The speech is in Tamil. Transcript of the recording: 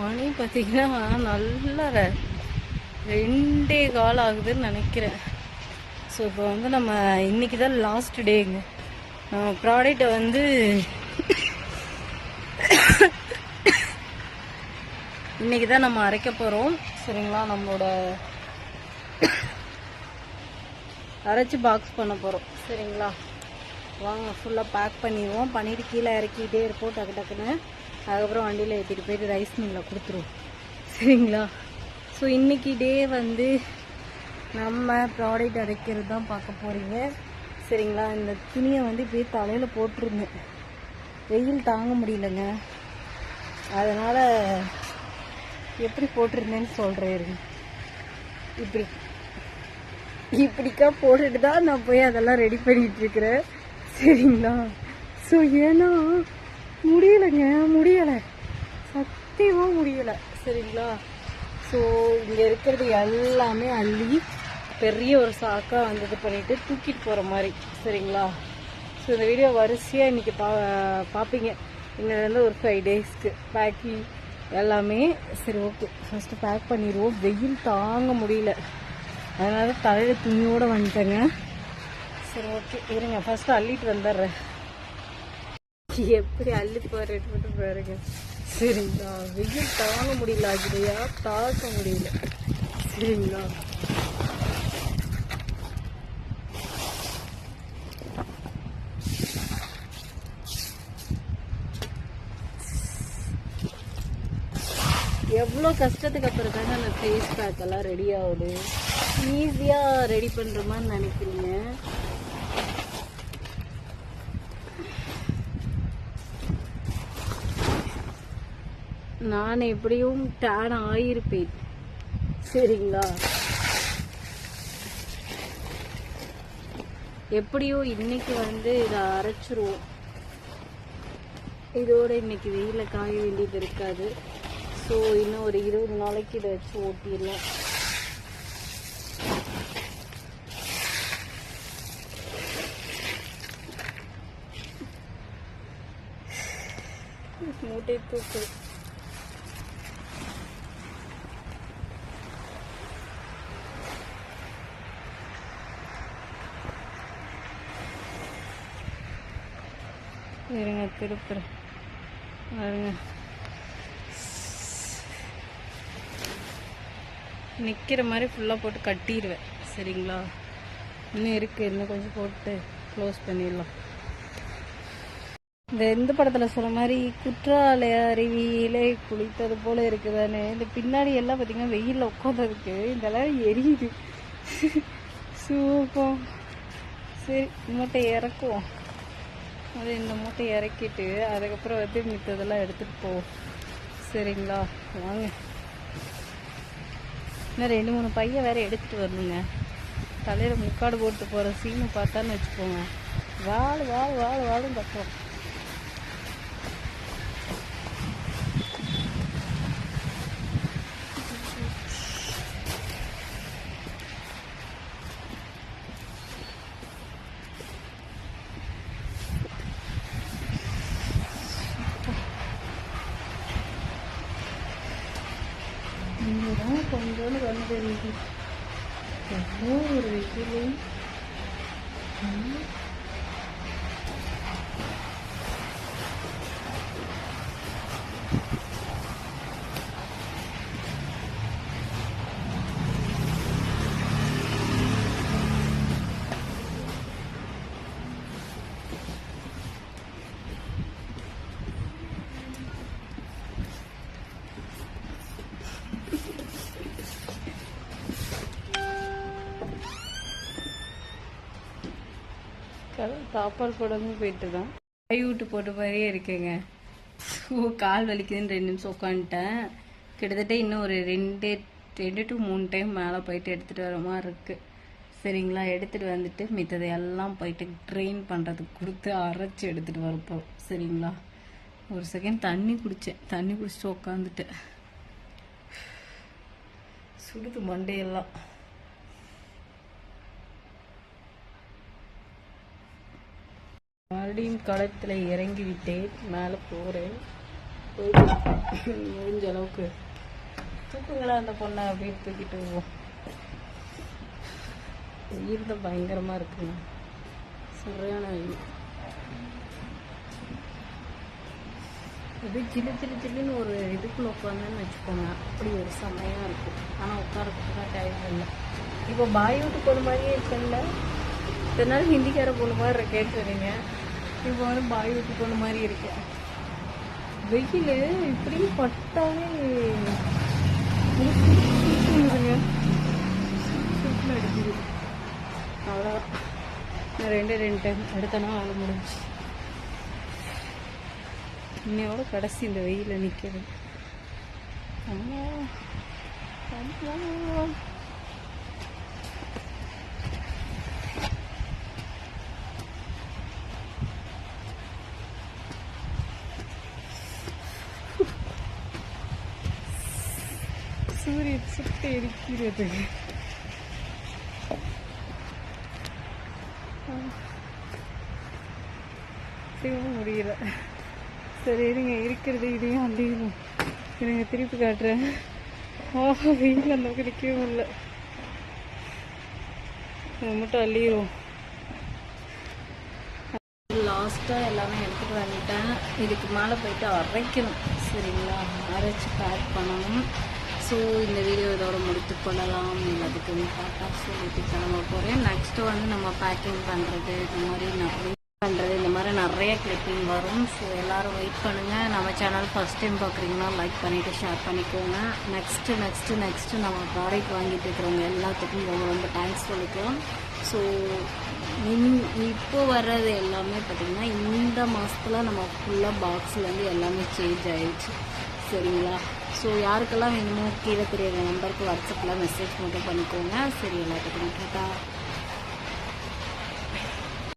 மணி பார்த்தீங்கன்னா நல்லா ரெண்டே கால் ஆகுதுன்னு நினைக்கிறேன். ஸோ இப்போ வந்து நம்ம இன்னைக்கு தான் லாஸ்ட் டேங்க நம்ம ப்ராடக்டை வந்து இன்னைக்கு தான் நம்ம அரைக்க போகிறோம் சரிங்களா? நம்மளோட அரைச்சி பாக்ஸ் பண்ண போகிறோம் சரிங்களா? வாங்க ஃபுல்லாக பேக் பண்ணிடுவோம். பண்ணிட்டு கீழே இறக்கிட்டே இருப்போம் டக்கு டக்குன்னு. அதுக்கப்புறம் வண்டியில் ஏற்றிட்டு போயிட்டு ரைஸ் மில்லில் கொடுத்துருவோம். சரிங்களா? ஸோ இன்றைக்கி டே வந்து நம்ம ப்ராடக்ட் அரைக்கிறது தான் பார்க்க போகிறீங்க சரிங்களா? இந்த துணியை வந்து இப்படியே தலையில் போட்டிருந்தேன். வெயில் தாங்க முடியலங்க. அதனால் எப்படி போட்டிருந்தேன்னு சொல்கிறேன் இருங்க. இப்படி. இப்படிக்கா போட்டுட்டு தான் நான் போய் அதெல்லாம் ரெடி பண்ணிகிட்ருக்கிறேன் சரிங்களா? ஸோ ஏன்னா முடியலைங்க முடியலை. சத்தியமாக முடியலை. சரிங்களா? ஸோ இங்கே இருக்கிறது எல்லாமே அள்ளி பெரிய ஒரு சாக்காக வந்து இது பண்ணிவிட்டு தூக்கிட்டு போகிற மாதிரி. சரிங்களா? ஸோ இந்த வீடியோ வரிசையாக இன்றைக்கி பா பார்ப்பீங்க இன்னிலேருந்து ஒரு ஃபைவ் டேஸ்க்கு பேக்கிங் எல்லாமே. சரி ஓகே ஃபஸ்ட்டு பேக் பண்ணிடுவோம் வெயில் தாங்க முடியல. அதனால தலையில் துணியோடு வந்துட்டேங்க. சரி ஓகே. இருங்க ஃபஸ்ட்டு அள்ளிட்டு வந்துடுறேன். எப்படி அள்ளி போறேன்னு மட்டும் பாருங்க. சரிங்களா? வெயில் தாங்க முடியல அஜிதையா தாக்க முடியல. சரிங்களா? எவ்வளோ கஷ்டத்துக்கு அப்புறம் தாங்க அந்த ஃபேஸ் பேக்கெல்லாம் ரெடி ஆகுது? ஈஸியாக ரெடி பண்ணுற மாதிரி நினைக்கிறீங்க? நான் எப்படியும் டேன் ஆயிருப்பேன். சரிங்களா? எப்படியோ இன்னைக்கு வந்து இதை அரைச்சிருவோம். இதோட இன்னைக்கு வெயில காய வேண்டியது இருக்காது. ஸோ இன்னும் ஒரு இருபது நாளைக்கு இதை வச்சு ஓட்டிடலாம். மூட்டை தூக்கு. இருங்க திருப்புறேன். வருங்க நிற்கிற மாதிரி ஃபுல்லாக போட்டு கட்டிடுவேன் சரிங்களா? இன்னும் இருக்குது இன்னும் கொஞ்சம் போட்டு க்ளோஸ் பண்ணிடலாம். இந்த எந்த படத்தில் சொன்ன மாதிரி குற்றாலய அருவியிலே குளித்தது போல் இருக்குதானே? இந்த பின்னாடி எல்லாம் பார்த்திங்கன்னா வெயிலில் உட்காந்துருக்கு இதெல்லாம் எரியுது. சூப்பம். சரி மூட்டை இறக்குவோம். அது இந்த மூட்டை இறக்கிட்டு அதுக்கப்புறம் வந்து மித்ததெல்லாம் எடுத்துகிட்டு போ. சரிங்களா? வாங்க. இன்னும் ரெண்டு மூணு பையன் வேற எடுத்துகிட்டு வரணுங்க. தலையில் முக்காடு போட்டு போகிற சீனு பார்த்தான்னு வச்சுக்கோங்க. வாழ் வாழ் வாழ் வாழும் பக்கம் கொஞ்சோண்டு கண்ணு தெரியுது எவ்வளோ ஒரு வெயில். சாப்பாடு போடாமல் போயிட்டு தான் கை விட்டு போட்ட மாதிரியே இருக்குங்க. ஓ கால் வலிக்குதுன்னு ரெண்டு நிமிஷம் உட்காந்துட்டேன். கிட்டத்தட்ட இன்னும் ஒரு ரெண்டு ரெண்டு டு மூணு டைம் மேலே போயிட்டு எடுத்துகிட்டு வர மாதிரி இருக்குது சரிங்களா? எடுத்துகிட்டு வந்துட்டு மித்ததை எல்லாம் போயிட்டு ட்ரெயின் பண்ணுறதுக்கு கொடுத்து அரைச்சி எடுத்துகிட்டு வரப்போம் சரிங்களா? ஒரு செகண்ட் தண்ணி குடித்தேன் தண்ணி குடிச்சிட்டு உட்காந்துட்டு சுடுது மண்டையெல்லாம். மறுபடியும் களத்தில் இறங்கி விட்டேன் மேலே போகிறேன் முடிஞ்ச அளவுக்கு தூக்குங்களா அந்த பொண்ணை அப்படின்னு தூக்கிட்டு போவோம் வெயில் தான் பயங்கரமாக இருக்குங்க சரியான வெயில் இது சில்லு சில்லு சில்லுன்னு ஒரு இதுக்குள்ள உட்காந்துன்னு வச்சுக்கோங்க. அப்படி ஒரு செம்மையாக இருக்கும் ஆனால் உட்காரத்துக்கு தான் டைம் இல்லை. இப்போ பாய் விட்டு போன மாதிரியே இருக்குல்ல இத்தனை நாள் ஹிந்திக்கார போன மாதிரி இருக்கேன்னு சொன்னீங்க. இப்போ வந்து பாய் விட்டு போன மாதிரி இருக்கேன் வெயில் இப்படி பட்டாலே அடிக்குது. அவ்வளோதான் ரெண்டு ரெண்டு டைம் அடுத்தவனம் ஆள முடிஞ்சு. இன்னையோட கடைசி இந்த வெயில நிற்கிறது அம்மா அம்மா சூரியன் சுட்டு இருக்கிறது திரும்ப முடியல சரி இருங்க இருக்கிறது இதையும் அதையும் இருங்க திருப்பி காட்டுறேன் ஆஹா வெயில் அந்த பக்கம் இல்லை மட்டும் அள்ளிடுவோம் லாஸ்ட்டாக எல்லாமே எடுத்துகிட்டு வந்துட்டேன் இதுக்கு மேலே போயிட்டு அரைக்கணும் சரிங்களா அரைச்சி பேக் பண்ணணும் ஸோ இந்த வீடியோ இதோட முடித்து கொள்ளலாம். அதுக்கு டாட்டா வீட்டுக்கு கிளம்ப போகிறேன் நெக்ஸ்ட்டு வந்து நம்ம பேக்கிங் பண்ணுறது இந்த மாதிரி நிறைய பண்ணுறது இந்த மாதிரி நிறைய கிளிப்பிங் வரும். ஸோ எல்லோரும் வெயிட் பண்ணுங்கள் நம்ம சேனல் ஃபஸ்ட் டைம் பார்க்குறீங்கன்னா லைக் பண்ணிவிட்டு ஷேர் பண்ணிக்கோங்க. நெக்ஸ்ட்டு நெக்ஸ்ட்டு நெக்ஸ்ட்டு நம்ம ப்ராடக்ட் வாங்கிட்டு இருக்கிறவங்க எல்லாத்துக்கும் ரொம்ப ரொம்ப தேங்க்ஸ் சொல்லிக்கலாம். ஸோ இன் இப்போ வர்றது எல்லாமே பார்த்திங்கன்னா இந்த மாதத்தில் நம்ம ஃபுல்லாக பாக்ஸ்லேருந்து எல்லாமே சேஞ்ச் ஆகிடுச்சு சரிங்களா? ஸோ யாருக்கெல்லாம் வேணுமோ கீழே தெரியுற நம்பருக்கு வாட்ஸ்அப்பில் மெசேஜ் மட்டும் பண்ணிக்கோங்க. சரி எல்லாத்துக்கும் டாட்டா